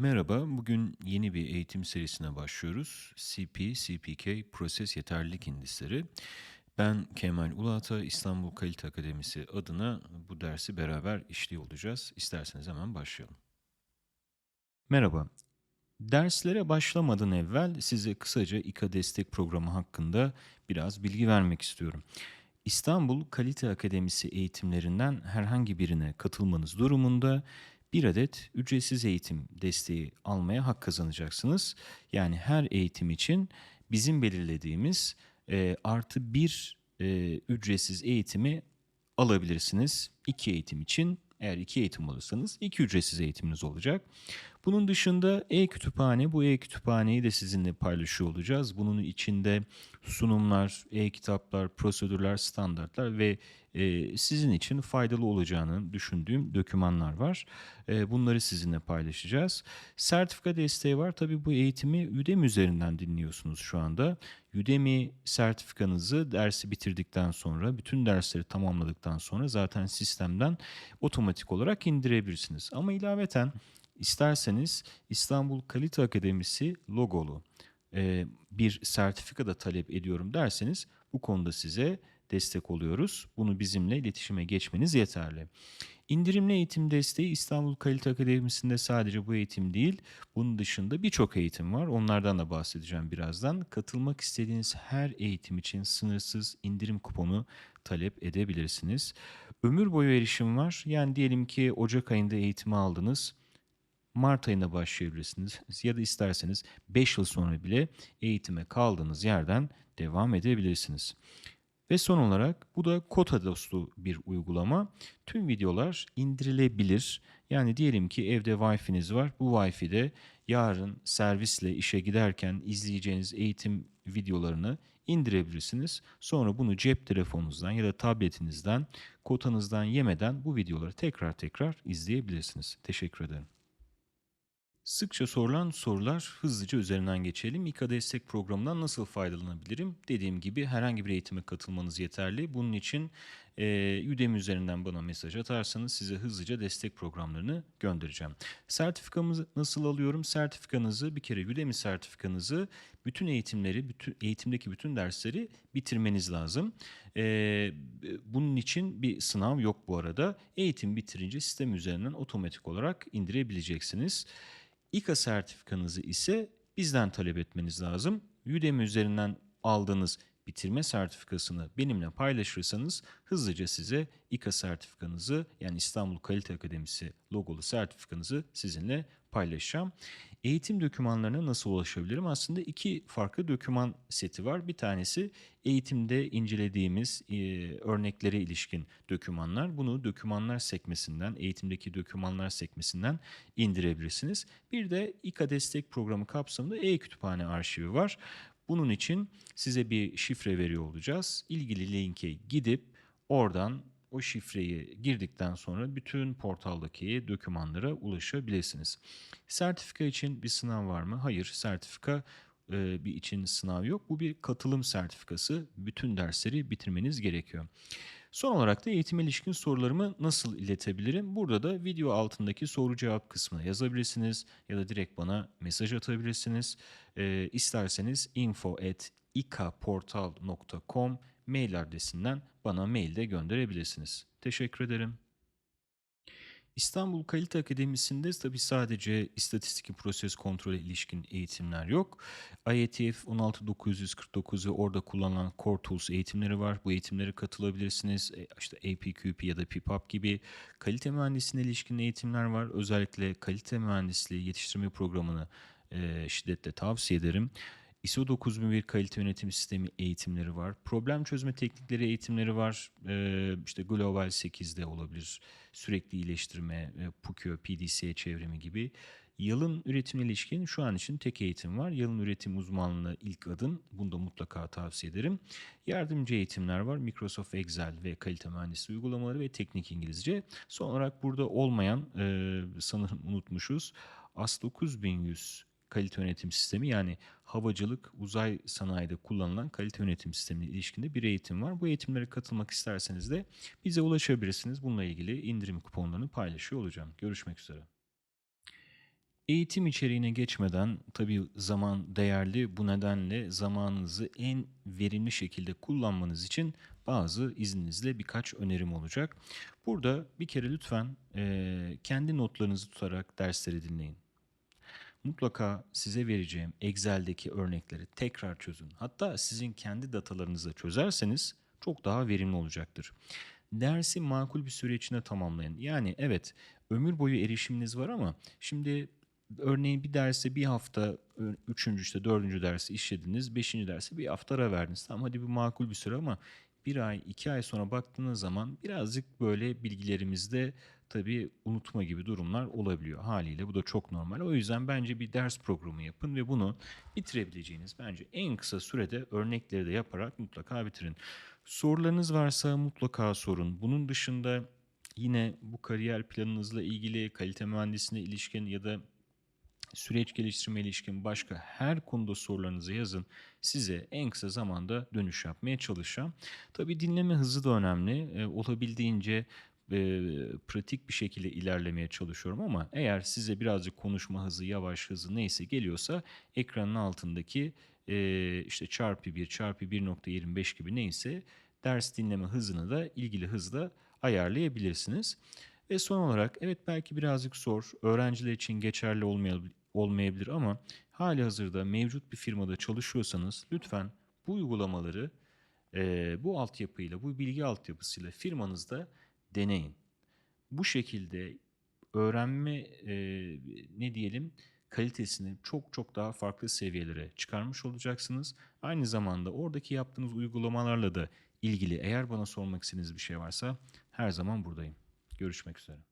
Merhaba, bugün yeni bir eğitim serisine başlıyoruz. CP, CPK Proses Yeterlilik İndisleri. Ben Kemal Uluata, İstanbul Kalite Akademisi adına bu dersi beraber işliyor olacağız. İsterseniz hemen başlayalım. Merhaba, derslere başlamadan evvel size kısaca İKA Destek Programı hakkında biraz bilgi vermek istiyorum. İstanbul Kalite Akademisi eğitimlerinden herhangi birine katılmanız durumunda bir adet ücretsiz eğitim desteği almaya hak kazanacaksınız. Yani her eğitim için bizim belirlediğimiz e, artı bir e, ücretsiz eğitimi alabilirsiniz. İki eğitim için eğer iki eğitim alırsanız iki ücretsiz eğitiminiz olacak. Bunun dışında e-kütüphane, bu e-kütüphaneyi de sizinle paylaşıyor olacağız. Bunun içinde sunumlar, e-kitaplar, prosedürler, standartlar ve e, sizin için faydalı olacağını düşündüğüm dokümanlar var. E, bunları sizinle paylaşacağız. Sertifika desteği var. Tabii bu eğitimi Udemy üzerinden dinliyorsunuz şu anda. Udemy sertifikanızı dersi bitirdikten sonra, bütün dersleri tamamladıktan sonra zaten sistemden otomatik olarak indirebilirsiniz. Ama ilaveten isterseniz İstanbul Kalite Akademisi logolu e, bir sertifika da talep ediyorum derseniz bu konuda size destek oluyoruz. Bunu bizimle iletişime geçmeniz yeterli. İndirimli eğitim desteği İstanbul Kalite Akademisi'nde sadece bu eğitim değil, bunun dışında birçok eğitim var. Onlardan da bahsedeceğim birazdan. Katılmak istediğiniz her eğitim için sınırsız indirim kuponu talep edebilirsiniz. Ömür boyu erişim var. Yani diyelim ki Ocak ayında eğitimi aldınız. Mart ayında başlayabilirsiniz ya da isterseniz 5 yıl sonra bile eğitime kaldığınız yerden devam edebilirsiniz. Ve son olarak bu da kota dostu bir uygulama. Tüm videolar indirilebilir. Yani diyelim ki evde Wi-Fi'niz var. Bu Wi-Fi'de yarın servisle işe giderken izleyeceğiniz eğitim videolarını indirebilirsiniz. Sonra bunu cep telefonunuzdan ya da tabletinizden, kotanızdan yemeden bu videoları tekrar tekrar izleyebilirsiniz. Teşekkür ederim. Sıkça sorulan sorular hızlıca üzerinden geçelim. İKA destek programından nasıl faydalanabilirim? Dediğim gibi herhangi bir eğitime katılmanız yeterli. Bunun için e, Udemy üzerinden bana mesaj atarsanız size hızlıca destek programlarını göndereceğim. Sertifikamızı nasıl alıyorum? Sertifikanızı bir kere Udemy sertifikanızı bütün eğitimleri, bütün eğitimdeki bütün dersleri bitirmeniz lazım. E, bunun için bir sınav yok bu arada. Eğitim bitirince sistem üzerinden otomatik olarak indirebileceksiniz. İKA sertifikanızı ise bizden talep etmeniz lazım. Udemy üzerinden aldığınız bitirme sertifikasını benimle paylaşırsanız hızlıca size İKA sertifikanızı yani İstanbul Kalite Akademisi logolu sertifikanızı sizinle paylaşacağım. Eğitim dokümanlarına nasıl ulaşabilirim? Aslında iki farklı doküman seti var. Bir tanesi eğitimde incelediğimiz e, örneklere ilişkin dokümanlar. Bunu dokümanlar sekmesinden, eğitimdeki dokümanlar sekmesinden indirebilirsiniz. Bir de İKA destek programı kapsamında e-kütüphane arşivi var. Bunun için size bir şifre veriyor olacağız. İlgili linke gidip oradan o şifreyi girdikten sonra bütün portaldaki dokümanlara ulaşabilirsiniz. Sertifika için bir sınav var mı? Hayır, sertifika e, bir için sınav yok. Bu bir katılım sertifikası. Bütün dersleri bitirmeniz gerekiyor. Son olarak da eğitim ilişkin sorularımı nasıl iletebilirim? Burada da video altındaki soru cevap kısmına yazabilirsiniz ya da direkt bana mesaj atabilirsiniz. E, isterseniz info at ikaportal.com mail adresinden bana mail de gönderebilirsiniz. Teşekkür ederim. İstanbul Kalite Akademisi'nde tabi sadece istatistik proses kontrol ilişkin eğitimler yok. IETF 16949 ve orada kullanılan Core Tools eğitimleri var. Bu eğitimlere katılabilirsiniz. E, işte APQP ya da PIPAP gibi kalite mühendisliğine ilişkin eğitimler var. Özellikle kalite mühendisliği yetiştirme programını e, şiddetle tavsiye ederim. ISO 9001 kalite yönetim sistemi eğitimleri var. Problem çözme teknikleri eğitimleri var. Ee, işte Global 8'de olabilir. Sürekli iyileştirme, e, PUKÖ, PDCA çevrimi gibi. Yalın üretimle ilişkin şu an için tek eğitim var. Yalın üretim uzmanlığı ilk adım. Bunu da mutlaka tavsiye ederim. Yardımcı eğitimler var. Microsoft Excel ve kalite mühendisliği uygulamaları ve teknik İngilizce. Son olarak burada olmayan e, sanırım unutmuşuz. AS 9100 kalite yönetim sistemi yani havacılık, uzay sanayide kullanılan kalite yönetim sistemi ilişkinde bir eğitim var. Bu eğitimlere katılmak isterseniz de bize ulaşabilirsiniz. Bununla ilgili indirim kuponlarını paylaşıyor olacağım. Görüşmek üzere. Eğitim içeriğine geçmeden tabii zaman değerli. Bu nedenle zamanınızı en verimli şekilde kullanmanız için bazı izninizle birkaç önerim olacak. Burada bir kere lütfen eee, kendi notlarınızı tutarak dersleri dinleyin. Mutlaka size vereceğim Excel'deki örnekleri tekrar çözün. Hatta sizin kendi datalarınızla çözerseniz çok daha verimli olacaktır. Dersi makul bir süre içinde tamamlayın. Yani evet ömür boyu erişiminiz var ama şimdi örneğin bir derse bir hafta, üçüncü işte dördüncü dersi işlediniz, beşinci derse bir hafta ara verdiniz. Tamam hadi bir makul bir süre ama bir ay, iki ay sonra baktığınız zaman birazcık böyle bilgilerimizde tabii unutma gibi durumlar olabiliyor haliyle. Bu da çok normal. O yüzden bence bir ders programı yapın ve bunu bitirebileceğiniz bence en kısa sürede örnekleri de yaparak mutlaka bitirin. Sorularınız varsa mutlaka sorun. Bunun dışında yine bu kariyer planınızla ilgili kalite mühendisliğine ilişkin ya da süreç geliştirme ilişkin başka her konuda sorularınızı yazın. Size en kısa zamanda dönüş yapmaya çalışacağım. Tabii dinleme hızı da önemli. Ee, olabildiğince e, pratik bir şekilde ilerlemeye çalışıyorum ama eğer size birazcık konuşma hızı, yavaş hızı neyse geliyorsa ekranın altındaki e, işte çarpı 1 çarpı 1.25 gibi neyse ders dinleme hızını da ilgili hızla ayarlayabilirsiniz. Ve son olarak evet belki birazcık zor, öğrenciler için geçerli olmayabilir, olmayabilir ama hali hazırda mevcut bir firmada çalışıyorsanız lütfen bu uygulamaları eee, bu altyapıyla, bu bilgi altyapısıyla firmanızda deneyin. Bu şekilde öğrenme eee, ne diyelim kalitesini çok çok daha farklı seviyelere çıkarmış olacaksınız. Aynı zamanda oradaki yaptığınız uygulamalarla da ilgili eğer bana sormak istediğiniz bir şey varsa her zaman buradayım. Görüşmek üzere.